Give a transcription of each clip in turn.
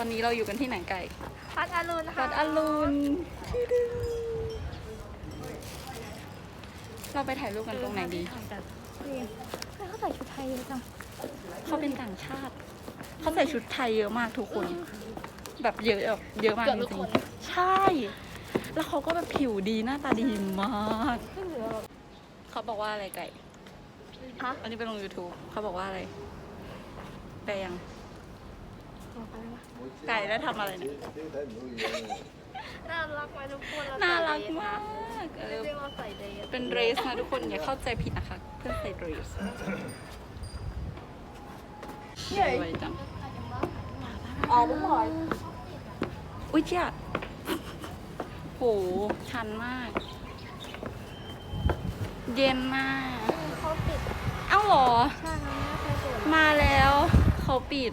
อนนี้เราอยู่กันที่ไหนไก่พัดอรุณค่ะวัดอรุณเราไปถ่ายรูปกันตรงไหนดีเขาใส่ชุดไทยเยอะจังเขาเป็นต่างชาติ เขาใส่ชุดไทยเยอะมากทุกคน แบบเยอะแบบเยอะมากเกือบจทุกริคงนๆใช่ แล้วเขาก็แบบผิวดีหน้าตาดีมากไม่เหลือหรอกเขาบอกว่าอะไรไก่ฮะอันนี้ไปลง YouTube เขาบอกว่าอะไรแปลยังบอก อะไรวะไก่ได้ทำอะไรเนี่ยน่ารักไหมทุกคนเใส่น่ารักเดรสมากเออเรียกว่าใส่เดรสเป็นเดรสนะทุกคนอย่าเข้าใจผิดนะคะ เพื่อนใส่เดรสใหญ่ไวจังอ๋อบุ้งบอยอุ้ยเจี๊ยบโหชันมาก เย็นมากเขาปิด เอ้าเหรอใช่เราไม่ได้ใช้เปิดมาแล้ว เขาปิด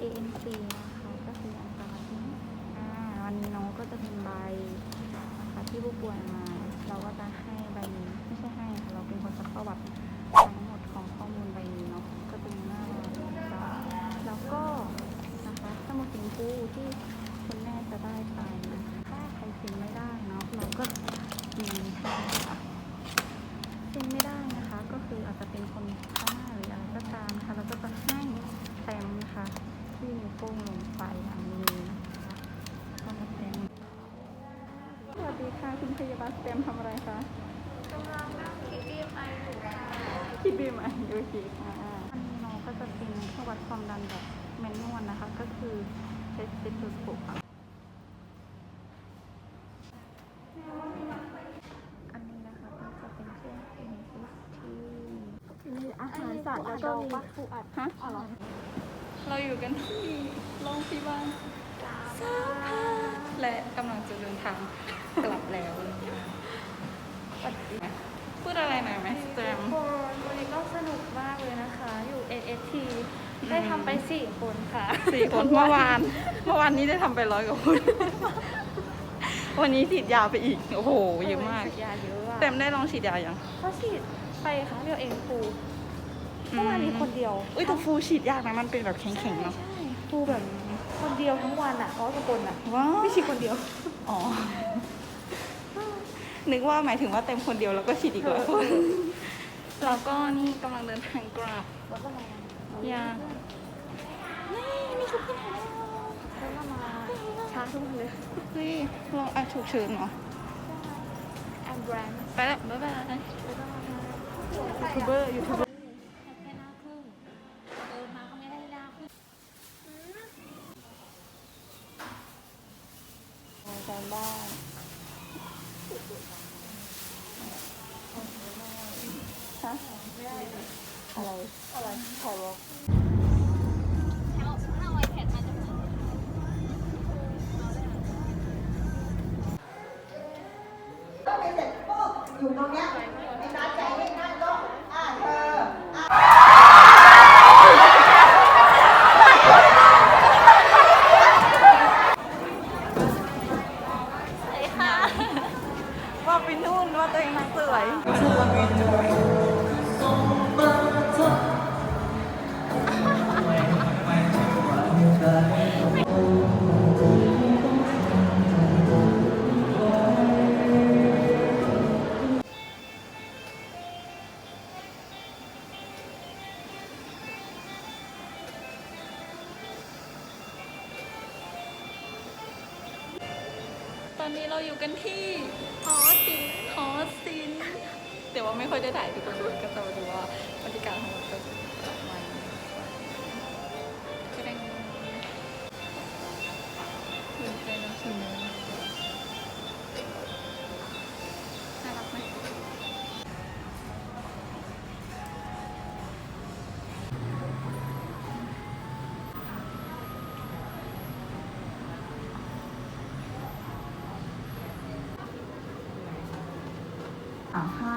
ANC นะคะก็คืออันตรายอ่าวันนี้น้องก็จะเป็นใบนะคะที่ผู้ป่วยมา เราก็จะให้ใบนี้ไม่ใช่ให้ค่ะเราเป็นคนซักประวัติทั้งหมดของข้อมูลใบนี้เนาะก็จะมีหน้าเราแล้วก็นะคะสมุดสิงคูที่คุณแม่จะได้ไปนะคะถ้าใครเซ็นไม่ได้เนาะ เราก็มีให้ค่ะ เซ็นไม่ได้นะคะ ก็คืออาจจะเป็นคนข้างหน้าหรืออะไรก็ตามนะคะ เราก็จะให้แต้มนะคะ ที่นิ้วโป้งลงไปอันนี้นะคะก็มาแต้มสวัสดีค่ะคุณพยาบาลแต้มทำอะไรคะ กำลังนั่งคิดดีไออยู่ค่ะ คิดดีไหมโอเคค่ะอันนี้น้องก็จะเป็นเครื่องวัดความดันแบบแมนนวลนะคะ ก็คือเทสเตสโสปค่ะอันนี้นะคะก็จะเป็นเครื่องเอ็นเอสทีมีอาหารสัตว์แล้วก็มีฟูอัดฮะเราอยู่กันที่โรงพยาบาลสาขาและกำลังจะเดินทางกลับแล้วพูดอะไรหน่อยไหมสแตม คนวันนี้ก็สนุกมากเลยนะคะ อยู่ AST ได้ทำไปสี่คนค่ะ สี่คนเมื่อวาน เมื่อวานนี้ได้ทำไปร้อยกว่าคน วันนี้ฉีดยาไปอีก โอ้โห เยอะมากฉีดยาเยอะอะเต็มได้ลองฉีดยายังเขาฉีดไปครั้งเดียวเองครูเมื่อวานนี้คนเดียวอุ้ยแต่ฟูฉีดยากนะ มันเป็นแบบแข็งๆเนาะใช่ครูแบบคนเดียวทั้งวันอะร้อยกว่าคนอะว้าว ไม่ฉีดคนเดียวอ๋อ นึกว่าหมายถึงว่าเต็มคนเดียวแล้วก็ฉีดอีกร้อยคนแล้วก็นี่กำลังเดินทางกลับแล้วก็มาอย่านี่นี่คือเพื่อนของเราแล้วก็มา ช้าทุกคนเลยเฮ้ยเราอะฉุกเฉินเหรอแอมแบรนด์ไปแล้วบ๊ายบายยูทูบเบอร์ยูทูบเบอร์แค่หน้าครึ่งเออมาก็ไม่ได้หน้ อนนี้เราอยู่กันที่หอศิลป์หอศิลป์แต่ว่าไม่ค่อยได้ถ่ายทุกคนดูก็จะมาดูว่าบรรยากาศทั้งหมดก็ อ่าค่ะ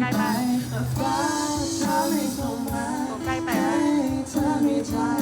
ใกล้ไปโอ้ใกล้ไปแล้ว